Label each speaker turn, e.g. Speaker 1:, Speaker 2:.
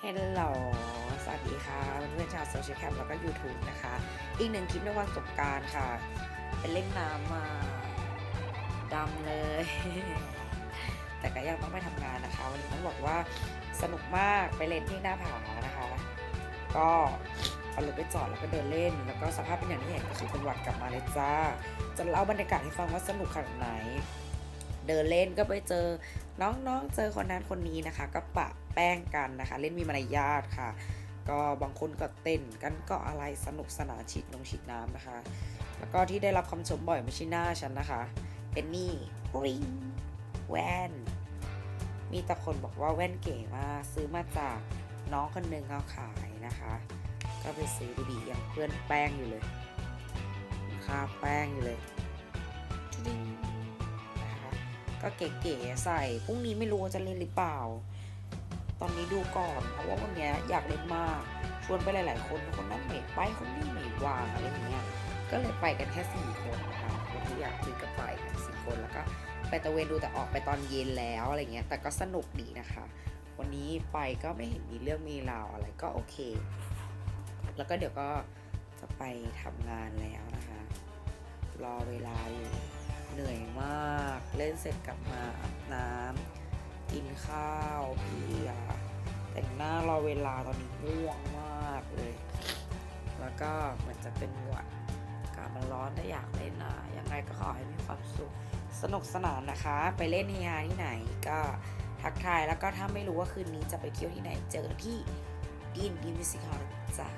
Speaker 1: เฮลโหลสวัสดีค่ะเพื่อนๆชาวโซเชียลแคมแล้วก็ YouTube นะคะ อีกหนึ่งคลิปในวันสงกรารค่ะ เป็นเล่นน้ำมาดำเลย แต่ก็ยังต้องไปทำงานนะคะ วันนี้ต้องบอกว่าสนุกมากไปเล่นที่หน้าผานะคะ ก็เอารถไปจอดแล้วก็เดินเล่น แล้วก็สภาพเป็นอย่างที่เห็นก็คือเป็นหวัดกลับมาเลยจ้าจะเล่าบรรยากาศให้ฟังว่าสนุกขนาดไหน เดินเล่นก็ไปเจอน้องๆ เจอคนนั้นคนนี้นะคะ ก็ปะแป้งกันนะคะ เล่นมีมารยาทค่ะ ก็บางคนก็เต้นกันก็อะไรสนุกสนานฉีดลงฉีดน้ำนะคะ แล้วก็ที่ได้รับคำชมบ่อยไม่ใช่หน้าฉันนะคะ เป็นนี่ริงแว่น มีแต่คนบอกว่าแว่นเก๋มากซื้อมาจากน้องคนหนึ่งเขาขายนะคะ ก็ไปซื้อดูดียังเพื่อนแป้งอยู่เลยค่าแป้งอยู่เลย ก็เก๋ๆใส่พรุ่งนี้ไม่รู้ว่าจะเล่นหรือเปล่า ตอนนี้ดูก่อนเพราะว่าวันนี้อยากเล่นมากชวนไปหลาย ๆ คนคนนั้นไม่ไปคนนี้ไม่ว่างอะไรอย่างเงี้ยก็เลยไปกันแค่สี่คนนะคะคนที่อยากคุยก็ไปกันสี่คนแล้วก็ไปตะเวนดูแต่ออกไปตอนเย็นแล้วอะไรเงี้ยแต่ก็สนุกดีนะคะ วันนี้ไปก็ไม่เห็นมีเรื่องมีราวอะไรก็โอเค แล้วก็เดี๋ยวก็จะไปทำงานแล้วนะคะ รอเวลาอยู่ นเสร็จกลับมาอาบน้ำกินข้าวเพียแต่งหน้ารอเวลาตอนนี้ง่วงมากเลย แล้วก็เหมือนจะเป็นหวัดอากาศมันร้อนแต่อยากเล่นนะยังไงก็ขอให้มีความสุขสนุกสนานนะคะ ไปเล่นเฮฮาที่ไหนก็ทักทายแล้วก็ถ้าไม่รู้ว่าคืนนี้จะไปเที่ยวที่ไหนเจอกันที่ดินดินมิสิคอลจ้ะ